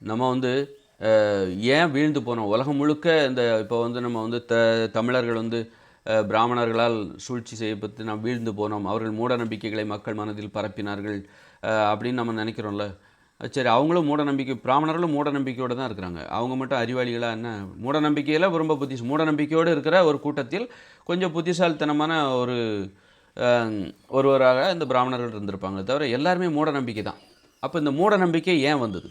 நம்ம வந்து ஏன் வீழ்ந்து போனோம்? உலகம் முழுக்க இந்த இப்போ வந்து நம்ம வந்து த தமிழர்கள் வந்து பிராமணர்களால் சூழ்ச்சி செய்யப்பட்டு நாம் வீழ்ந்து போனோம். அவர்கள் மூட நம்பிக்கைகளை மக்கள் மனதில் பரப்பினார்கள் அப்படின்னு நம்ம நினைக்கிறோம்ல. சரி அவங்களும் மூட நம்பிக்கை பிராமணர்களும் மூட நம்பிக்கையோடு தான் இருக்கிறாங்க. அவங்க மட்டும் அறிவாளிகளாக என்ன? மூட நம்பிக்கையில் ரொம்ப புத்திசு மூட நம்பிக்கையோடு இருக்கிற ஒரு கூட்டத்தில் கொஞ்சம் புத்திசாலித்தனமான ஒரு ஒருவராக இந்த பிராமணர்கள் இருந்திருப்பாங்க தவிர எல்லாருமே மூட நம்பிக்கை தான். அப்போ இந்த மூட நம்பிக்கை ஏன் வந்தது?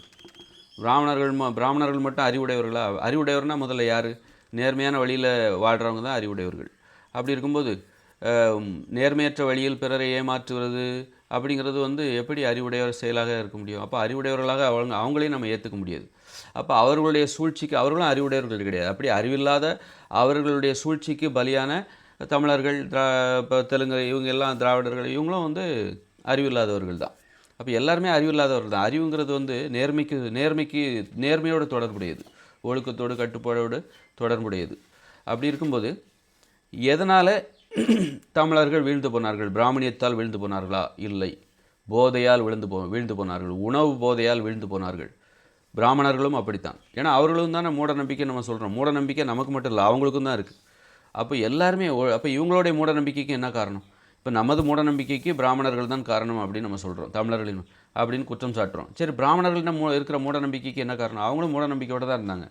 பிராமணர்கள் ம பிராமணர்கள் மட்டும் அறிவுடையவர்களா? அறிவுடையவர்னா முதல்ல யார்? நேர்மையான வழியில் வாழ்கிறவங்க தான் அறிவுடையவர்கள். அப்படி இருக்கும்போது நேர்மையற்ற வழியில் பிறரை ஏமாற்றுவது அப்படிங்கிறது வந்து எப்படி அறிவுடையவர் செயலாக இருக்க முடியும்? அப்போ அறிவுடையவர்களாக அவங்க அவங்களையும் நம்ம ஏற்றுக்க முடியாது. அப்போ அவர்களுடைய சூழ்ச்சிக்கு அவர்களும் அறிவுடையவர்கள் கிடையாது. அப்படி அறிவில்லாத அவர்களுடைய சூழ்ச்சிக்கு பலியான தமிழர்கள் திரா இப்போ தெலுங்கு இவங்க எல்லாம் திராவிடர்கள் இவங்களும் வந்து அறிவில்லாதவர்கள் தான். அப்போ எல்லாருமே அறிவு இல்லாதவர் தான். அறிவுங்கிறது வந்து நேர்மைக்கு நேர்மைக்கு நேர்மையோடு தொடர்புடையது. ஒழுக்கத்தோடு கட்டுப்பாடோடு தொடர்புடையது. அப்படி இருக்கும்போது எதனால் தமிழர்கள் வீழ்ந்து போனார்கள்? பிராமணியத்தால் வீழ்ந்து போனார்களா? இல்லை. போதையால் விழுந்து போ வீழ்ந்து போனார்கள். உணவு போதையால் வீழ்ந்து போனார்கள். பிராமணர்களும் அப்படித்தான். ஏன்னா அவர்களும் தானே மூட நம்பிக்கை நம்ம சொல்கிறோம் மூட நம்பிக்கை நமக்கு மட்டும் இல்லை அவங்களுக்கும் தான் இருக்குது அப்போ எல்லாருமே அப்போ இவங்களுடைய மூட நம்பிக்கைக்கு என்ன காரணம்? இப்போ நமது மூடநம்பிக்கைக்கு பிராமணர்கள் தான் காரணம் அப்படின்னு நம்ம சொல்கிறோம் தமிழர்களின் அப்படின்னு குற்றம் சாட்டுறோம். சரி பிராமணர்களிடம் மூ இருக்கிற மூட நம்பிக்கைக்கு என்ன காரணம்? அவங்களும் மூட நம்பிக்கையோடு தான் இருந்தாங்க.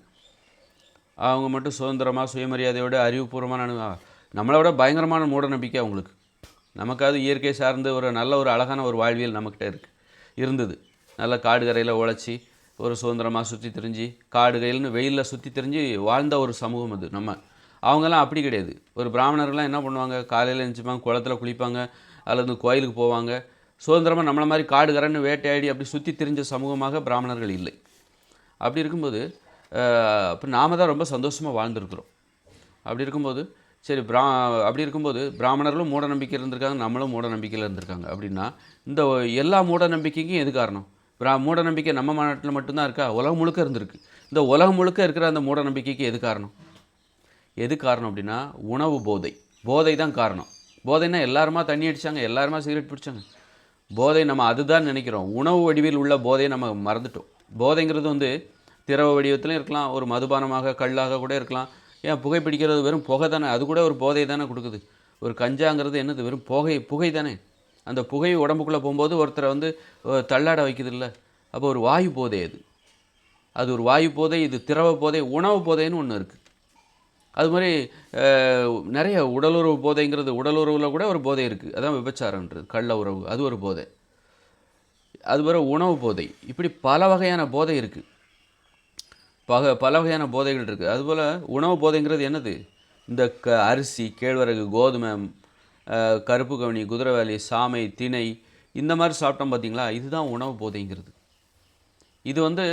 அவங்க மட்டும் சுதந்திரமாக சுயமரியாதையோட அறிவுபூர்வமான நம்மளை விட பயங்கரமான மூட நம்பிக்கை அவங்களுக்கு நமக்காவது இயற்கை சார்ந்து ஒரு நல்ல ஒரு அழகான ஒரு வாழ்வியல் நம்மக்கிட்ட இருக்கு. இருந்தது. நல்ல காடு கரையில் உழைச்சி ஒரு சுதந்திரமாக சுற்றி திரிஞ்சு காடுகையில்னு வெயிலில் சுற்றி திரிஞ்சு வாழ்ந்த ஒரு சமூகம் அது நம்ம. அவங்கெல்லாம் அப்படி கிடையாது. ஒரு பிராமணர்கள்லாம் என்ன பண்ணுவாங்க? காலையில் எழுந்திரிப்பாங்க குளத்துல குளிப்பாங்க அல்லது கோயிலுக்கு போவாங்க. சுதந்திரமாக நம்மளை மாதிரி காடுகரன்னு வேட்டையாடி அப்படி சுற்றி திரிஞ்ச சமூகமாக பிராமணர்கள் இல்லை. அப்படி இருக்கும்போது அப்போ நாம தான் ரொம்ப சந்தோஷமாக வாழ்ந்துருக்குறோம். அப்படி இருக்கும்போது சரி பிரா அப்படி இருக்கும்போது பிராமணர்களும் மூட நம்பிக்கை இருந்திருக்காங்க நம்மளும் மூட நம்பிக்கையில் இருந்திருக்காங்க. அப்படின்னா இந்த எல்லா மூட நம்பிக்கைக்கும் எது காரணம்? பிரா மூட நம்பிக்கை நம்ம நாட்டில் மட்டும்தான் இருக்கா? உலகம் முழுக்க இருந்திருக்கு. இந்த உலகம் முழுக்க இருக்கிற அந்த மூட நம்பிக்கைக்கு எது காரணம்? எது காரணம் அப்படின்னா உணவு போதை. போதை தான் காரணம். போதைன்னா எல்லாருமா தண்ணி அடிச்சாங்க எல்லாருமா சிகரெட் பிடிச்சாங்க. போதை நம்ம அதுதான் நினைக்கிறோம். உணவு வடிவில் உள்ள போதையை நம்ம மறந்துட்டோம். போதைங்கிறது வந்து திரவ வடிவத்திலும் இருக்கலாம் ஒரு மதுபானமாக கல்லாக கூட இருக்கலாம். ஏன் புகைப்பிடிக்கிறது வெறும் புகை தானே? அது கூட ஒரு போதை தானே கொடுக்குது. ஒரு கஞ்சாங்கிறது என்னது? வெறும் புகை புகை தானே? அந்த புகை உடம்புக்குள்ளே போகும்போது ஒருத்தரை வந்து தள்ளாட வைக்குது இல்லை அப்போ ஒரு வாயு போதை அது. அது ஒரு வாயு போதை இது திரவ போதை உணவு போதைன்னு ஒன்று இருக்குது அது மாதிரி நிறைய உடலுறவு போதைங்கிறது உடலுறவில் கூட ஒரு போதை இருக்குது அதான் விபச்சாரன்றது கள்ள உறவு அது ஒரு போதை. அது பிறகு உணவு போதை. இப்படி பல வகையான போதை இருக்குது பக பல வகையான போதைகள் இருக்குது அதுபோல் உணவு போதைங்கிறது என்னது? இந்த க அரிசி கேழ்வரகு கோதுமை கருப்பு கவனி குதிரைவாலி சாமை திணை இந்த மாதிரி சாப்பிட்டோம் பார்த்தீங்களா இதுதான் உணவு போதைங்கிறது. இது வந்து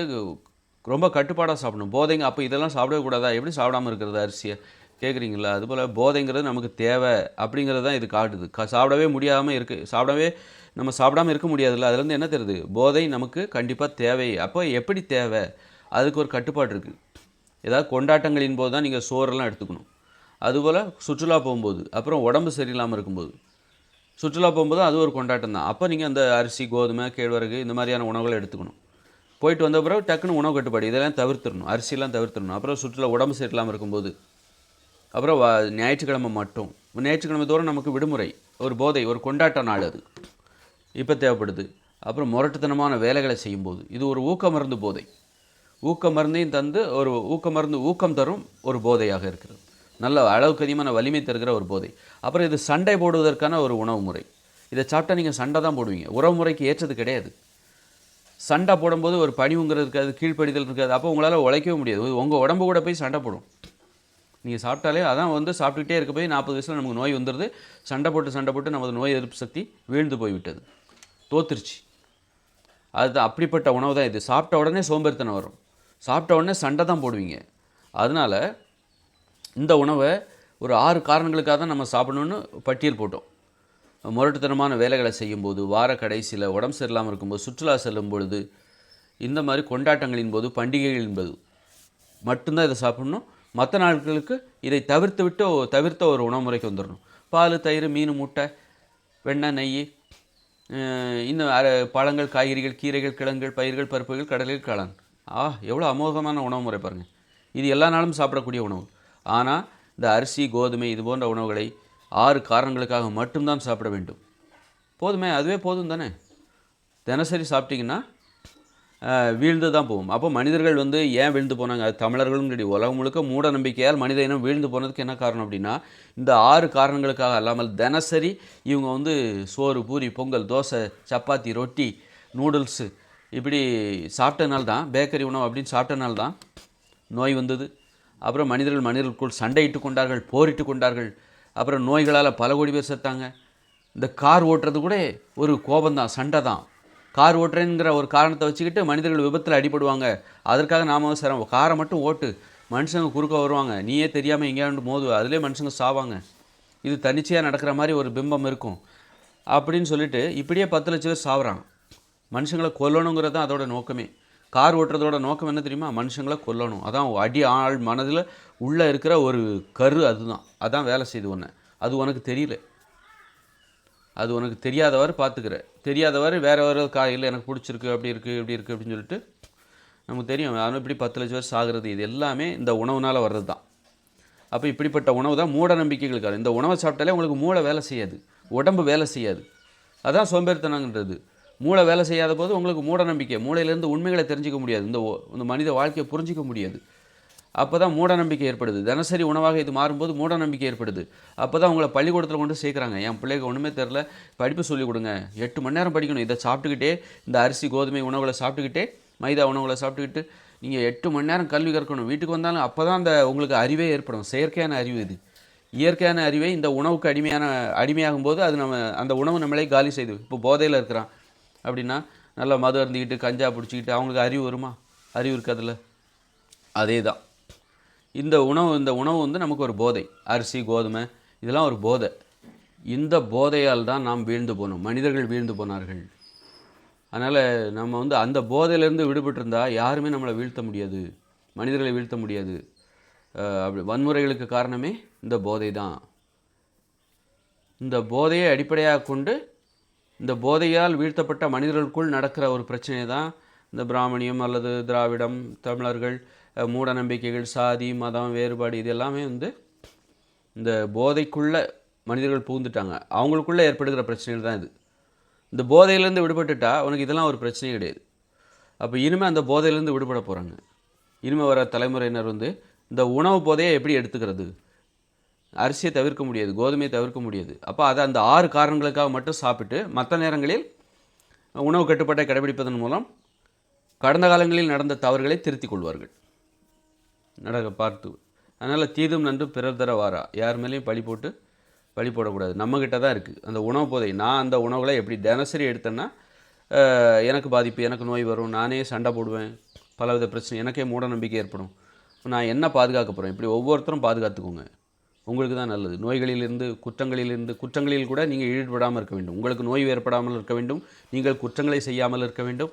ரொம்ப கட்டுப்பாடாக சாப்பிடணும். போதைங்க அப்போ இதெல்லாம் சாப்பிடவே கூடாதா? எப்படி சாப்பிடாம இருக்கிறது அரிசியை? கேட்குறீங்களா அதுபோல் போதைங்கிறது நமக்கு தேவை அப்படிங்கிறது தான் இது காட்டுது. க சாப்பிடவே முடியாமல் இருக்குது சாப்பிடவே நம்ம சாப்பிடாம இருக்க முடியாதுல்ல. அதுலேருந்து என்ன தெரியுது? போதை நமக்கு கண்டிப்பாக தேவை. அப்போ எப்படி தேவை? அதுக்கு ஒரு கட்டுப்பாடு இருக்குது ஏதாவது கொண்டாட்டங்களின் போது தான் நீங்கள் சோறெல்லாம் எடுத்துக்கணும். அதுபோல் சுற்றுலா போகும்போது அப்புறம் உடம்பு சரியில்லாமல் இருக்கும்போது. சுற்றுலா போகும்போது அது ஒரு கொண்டாட்டம் தான். அப்போ நீங்கள் அந்த அரிசி கோதுமை கேழ்வரகு இந்த மாதிரியான உணவுகளை எடுத்துக்கணும். போயிட்டு வந்த பிறகு டக்குன்னு உணவு கட்டுப்பாடு. இதெல்லாம் தவிர்த்துடணும். அரிசிலாம் தவிர்த்துடணும். அப்புறம் சுற்றுலா உடம்பு சரியில்லாமல் இருக்கும்போது. அப்புறம் ஞாயிற்றுக்கிழமை மட்டும். ஞாயிற்றுக்கிழமை தோறும் நமக்கு விடுமுறை. ஒரு போதை ஒரு கொண்டாட்ட நாள் அது. இப்போ தேவைப்படுது. அப்புறம் முரட்டுத்தனமான வேலைகளை செய்யும்போது. இது ஒரு ஊக்க மருந்து போதை. ஊக்க மருந்தையும் தந்து ஒரு ஊக்க மருந்து ஊக்கம் தரும் ஒரு போதையாக இருக்கிறது. நல்ல அளவுக்கு அதிகமான வலிமை தருகிற ஒரு போதை. அப்புறம் இது சண்டை போடுவதற்கான ஒரு உணவு முறை. இதை சாப்பிட்டா நீங்கள் சண்டை தான் போடுவீங்க. உறவு முறைக்கு ஏற்றது கிடையாது. சண்டை போடும்போது ஒரு பணிவுங்கிறது இருக்காது கீழ்ப்படிதல் இருக்காது. அப்போ உங்களால் உழைக்கவே முடியாது. உங்கள் உடம்பு கூட போய் சண்டை போடும். நீங்கள் சாப்பிட்டாலே அதான் வந்து சாப்பிட்டுக்கிட்டே இருக்க போய் நாற்பது வயசில் நமக்கு நோய் வந்துடுது சண்டை போட்டு சண்டை போட்டு நமது நோய் எதிர்ப்பு சக்தி வீழ்ந்து போய்விட்டது. தோத்துருச்சு. அது அப்படிப்பட்ட உணவு தான் இது. சாப்பிட்ட உடனே சோம்பேறித்தனம் வரும். சாப்பிட்ட உடனே சண்டை தான் போடுவீங்க. அதனால் இந்த உணவை ஒரு ஆறு காரணங்களுக்காக தான் நம்ம சாப்பிடணுன்னு பட்டியல் போட்டோம். முரட்டுத்தனமான வேலைகளை செய்யும்போது வார கடைசியில் உடம்பு சரியில்லாமல் இருக்கும்போது சுற்றுலா செல்லும் பொழுது இந்த மாதிரி கொண்டாட்டங்களின் போது பண்டிகைகளின் போது மட்டும்தான் இதை சாப்பிடணும். மற்ற நாட்களுக்கு இதை தவிர்த்து விட்டு தவிர்த்த ஒரு உணவு முறைக்கு வந்துடணும். பால் தயிர் மீன் முட்டை வெண்ணெய் நெய் இந்த பழங்கள் காய்கறிகள் கீரைகள் கிழங்குகள் பயிர்கள் பருப்புகள் கடலில் கலன் ஆ எவ்வளோ அமோகமான உணவு முறை பாருங்கள் இது எல்லா நாளும் சாப்பிடக்கூடிய உணவு. ஆனால் இந்த அரிசி கோதுமை இது போன்ற உணவுகளை ஆறு காரணங்களுக்காக மட்டும்தான் சாப்பிட வேண்டும். போதுமே அதுவே போதும் தானே? தினசரி சாப்பிட்டிங்கன்னா வீழ்ந்து தான் போகும். அப்போ மனிதர்கள் வந்து ஏன் வீழ்ந்து போனாங்க? அது தமிழர்களும் கிடையாது உலகம் முழுக்க மூட நம்பிக்கையால் மனித இனம் வீழ்ந்து போனதுக்கு என்ன காரணம் அப்படின்னா இந்த ஆறு காரணங்களுக்காக அல்லாமல் தினசரி இவங்க வந்து சோறு பூரி பொங்கல் தோசை சப்பாத்தி ரொட்டி நூடுல்ஸு இப்படி சாப்பிட்டனால தான் பேக்கரி உணவு அப்படின்னு சாப்பிட்டனால தான் நோய் வந்தது. அப்புறம் மனிதர்கள் மனிதர்களுக்குள் சண்டையிட்டு கொண்டார்கள் போரிட்டு கொண்டார்கள். அப்புறம் நோய்களால் பல கோடி பேர் செத்தாங்க. இந்த கார் ஓட்டுறது கூட ஒரு கோபந்தான் சண்டை தான் கார் ஓட்டுறேங்கிற ஒரு காரணத்தை வச்சுக்கிட்டு மனிதர்கள் விபத்தில் அடிபடுவாங்க. அதற்காக நாம சிரமம் காரை மட்டும் ஓட்டு. மனுஷங்க குறுக்க வருவாங்க. நீயே தெரியாமல் எங்கேயாண்டு மோது அதிலே மனுஷங்க சாவாங்க. இது தனிச்சையாக நடக்கிற மாதிரி ஒரு பிம்பம் இருக்கும். அப்படின்னு சொல்லிட்டு இப்படியே பத்து லட்சம் பேர் சாவுறாங்க மனுஷங்களை கொல்லணுங்கிறது தான் அதோட நோக்கமே. கார் ஓட்டுறதோட நோக்கம் என்ன தெரியுமா? மனுஷங்களை கொல்லணும். அதான் அடி ஆள் மனதில் உள்ளே இருக்கிற ஒரு கரு அதுதான். அதான் வேலை செய்து ஒன்று அது உனக்கு தெரியல. அது உனக்கு தெரியாதவாறு பார்த்துக்கிற. தெரியாதவாறு வேறு வேறு காயில் எனக்கு பிடிச்சிருக்கு அப்படி இருக்குது இப்படி இருக்குது அப்படின்னு சொல்லிட்டு நமக்கு தெரியும். ஆனால் இப்படி பத்து லட்சம் பேர் சாகிறது இது எல்லாமே இந்த உணவுனால் வர்றது தான். அப்போ இப்படிப்பட்ட உணவு தான் மூட நம்பிக்கைகளுக்காக. இந்த உணவை சாப்பிட்டாலே உங்களுக்கு மூளை வேலை செய்யாது. உடம்பு வேலை செய்யாது. அதான் சோம்பேறித்தனங்கிறது மூளை வேலை செய்யாத போது உங்களுக்கு மூட நம்பிக்கை மூளையிலேருந்து உண்மைகளை தெரிஞ்சிக்க முடியாது. இந்த இந்த மனித வாழ்க்கையை புரிஞ்சிக்க முடியாது. அப்போ தான் மூட நம்பிக்கை ஏற்படுது. தினசரி உணவாக இது மாறும்போது மூட நம்பிக்கை ஏற்படுது. அப்போ தான் உங்களை பள்ளிக்கூடத்தில் கொண்டு சேர்க்குறாங்க. என் பிள்ளைக்கு ஒன்றுமே தெரில படிப்பு சொல்லிக் கொடுங்க. எட்டு மணி நேரம் படிக்கணும். இதை சாப்பிட்டுக்கிட்டே இந்த அரிசி கோதுமை உணவுகளை சாப்பிட்டுக்கிட்டே மைதா உணவுகளை சாப்பிட்டுக்கிட்டு நீங்கள் எட்டு மணி நேரம் கல்வி கற்கணும். வீட்டுக்கு வந்தாலும் அப்போ தான் அந்த உங்களுக்கு அறிவே ஏற்படும். செயற்கையான அறிவு இது. இயற்கையான அறிவை இந்த உணவுக்கு அடிமையான அடிமையாகும் போது அது நம்ம அந்த உணவு நம்மளே காலி செய்து இப்போ போதையில் இருக்கிறான். அப்படின்னா நல்லா மது அருந்திக்கிட்டு கஞ்சா பிடிச்சிக்கிட்டு அவங்களுக்கு அறிவு வருமா? அறிவு இருக்காதுல்ல அதே தான் இந்த உணவு இந்த உணவு வந்து நமக்கு ஒரு போதை. அரிசி கோதுமை இதெல்லாம் ஒரு போதை. இந்த போதையால் தான் நாம் வீழ்ந்து போனோம். மனிதர்கள் வீழ்ந்து போனார்கள். அதனால் நம்ம வந்து அந்த போதையிலேருந்து விடுபட்டிருந்தால் யாருமே நம்மளை வீழ்த்த முடியாது. மனிதர்களை வீழ்த்த முடியாது. அப்படி வன்முறைகளுக்கு காரணமே இந்த போதை தான் இந்த போதையை அடிப்படையாக கொண்டு இந்த போதையால் வீழ்த்தப்பட்ட மனிதர்களுக்குள் நடக்கிற ஒரு பிரச்சனை தான் இந்த பிராமணியம் அல்லது திராவிடம் தமிழர்கள் மூட நம்பிக்கைகள் சாதி மதம் வேறுபாடு இது எல்லாமே வந்து இந்த போதைக்குள்ளே மனிதர்கள் புகுந்துட்டாங்க. அவங்களுக்குள்ளே ஏற்படுகிற பிரச்சனைகள் தான் இது. இந்த போதையிலேருந்து விடுபட்டுட்டா உனக்கு இதெல்லாம் ஒரு பிரச்சனையே கிடையாது. அப்போ இனிமேல் அந்த போதையிலேருந்து விடுபட போகிறாங்க இனிமேல் வர தலைமுறையினர் வந்து இந்த உணவு போதையை எப்படி எடுத்துக்கிறது? அரிசியை தவிர்க்க முடியாது கோதுமையை தவிர்க்க முடியாது. அப்போ அதை அந்த ஆறு காரணங்களுக்காக மட்டும் சாப்பிட்டு மற்ற நேரங்களில் உணவு கட்டுப்பாட்டை கடைபிடிப்பதன் மூலம் கடந்த காலங்களில் நடந்த தவறுகளை திருத்திக் கொள்வார்கள். நடக்க பார்த்து அதனால் தீதும் நன்று பிறர் தர வாரா. யார் மேலேயும் பழி போட்டு பழி போடக்கூடாது. நம்மக்கிட்ட தான் இருக்குது அந்த உணவு போதை. நான் அந்த உணவுகளை எப்படி தினசரி எடுத்தேன்னா எனக்கு பாதிப்பு எனக்கு நோய் வரும் நானே சண்டை போடுவேன் பலவித பிரச்சனை எனக்கே மூட நம்பிக்கை ஏற்படும். நான் என்ன பாதுகாக்க போகிறேன் இப்படி ஒவ்வொருத்தரும் பாதுகாத்துக்கோங்க. உங்களுக்கு தான் நல்லது. நோய்களிலிருந்து குற்றங்களிலிருந்து குற்றங்களில் கூட நீங்கள் ஈடுபடாமல் இருக்க வேண்டும். உங்களுக்கு நோய் ஏற்படாமல் இருக்க வேண்டும். நீங்கள் குற்றங்களை செய்யாமல் இருக்க வேண்டும்.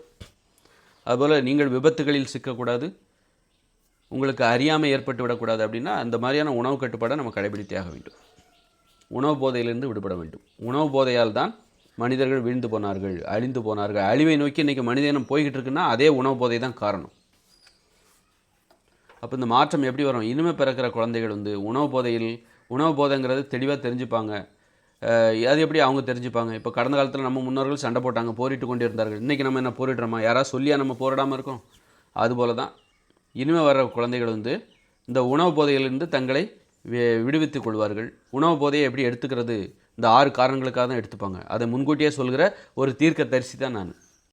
அதுபோல் நீங்கள் விபத்துகளில் சிக்கக்கூடாது. உங்களுக்கு அறியாமை ஏற்பட்டு விடக்கூடாது அப்படின்னா அந்த மாதிரியான உணவு கட்டுப்பாடை நம்ம கடைபிடித்தே ஆக வேண்டும். உணவு போதையிலிருந்து விடுபட வேண்டும். உணவு போதையால் தான் மனிதர்கள் வீழ்ந்து போனார்கள் அழிந்து போனார்கள். அழிவை நோக்கி இன்றைக்கி மனிதனம் போய்கிட்டு இருக்குன்னா அதே உணவு போதை தான் காரணம். அப்போ இந்த மாற்றம் எப்படி வரும்? இனிமே பிறக்கிற குழந்தைகள் வந்து உணவு போதையில் உணவு போதைங்கிறது தெளிவாக தெரிஞ்சுப்பாங்க. அது எப்படி அவங்க தெரிஞ்சுப்பாங்க? இப்போ கடந்த காலத்தில் நம்ம முன்னோர்கள் சண்டை போட்டாங்க போரிட்டு கொண்டு இருந்தார்கள் இன்றைக்கி நம்ம என்ன போரிடுறோமா? யாராவது சொல்லியா நம்ம போரிடாமல் இருக்கோம்? அதுபோல தான் இனிமே வர குழந்தைகள் வந்து இந்த உணவு போதையிலிருந்து தங்களை வி- விடுவித்துக் கொள்வார்கள். உணவு போதையை எப்படி எடுத்துக்கிறது? இந்த ஆறு காரணங்களுக்காக தான் எடுத்துப்பாங்க. அதை முன்கூட்டியே சொல்கிற ஒரு தீர்க்க தரிசி தான் நான்.